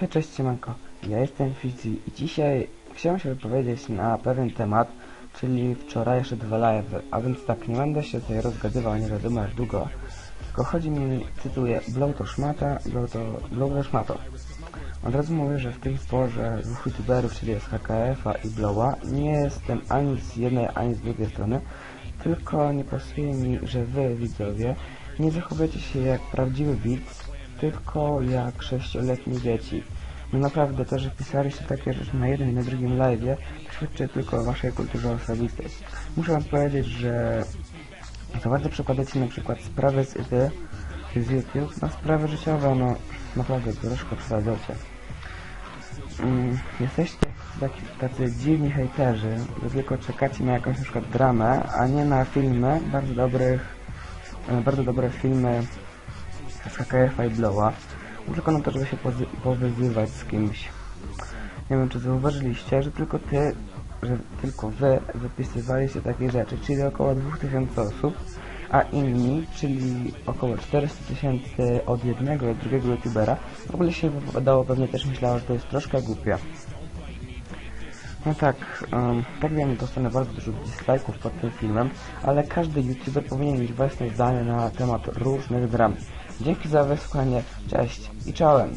Hej, cześć siemanko, ja jestem Fizi i dzisiaj chciałem się wypowiedzieć na pewien temat, czyli wczorajsze dwa live, a więc tak, nie będę się tutaj rozgadywał nie wiadomo jak długo, tylko chodzi mi, cytuję, blow to szmata, blow to, blow to szmato. Od razu mówię, że w tej porze dwóch youtuberów, czyli z HKF-a i Blowa, nie jestem ani z jednej, ani z drugiej strony, tylko nie pasuje mi, że wy, widzowie, nie zachowujecie się jak prawdziwy widz, tylko jak sześcioletnie dzieci. No naprawdę, to, że pisaliście takie rzeczy na jednym i na drugim live, świadczy tylko o waszej kulturze osobistej. Muszę wam powiedzieć, że za bardzo przekładacie na przykład sprawy z, z, z YouTube na sprawy życiowe, no naprawdę troszkę przesadzacie. Mm, jesteście taki, tacy dziwni hejterzy, że tylko czekacie na jakąś na przykład dramę, a nie na filmy bardzo dobrych, e, bardzo dobre filmy HKF-a i Blowa. Na to, żeby się powyzywać z kimś. Nie wiem, czy zauważyliście, że tylko ty, że tylko wy wypisywaliście takie rzeczy, czyli około 2000 osób, a inni, czyli około 400 tysięcy od jednego i drugiego youtubera, w ogóle się wypowiadało, pewnie też myślało, że to jest troszkę głupie. No tak, um, tak wiem, dostanę bardzo dużo dislike'ów pod tym filmem, ale każdy youtuber powinien mieć własne zdanie na temat różnych dram. Dzięki za wysłuchanie, cześć i czołem!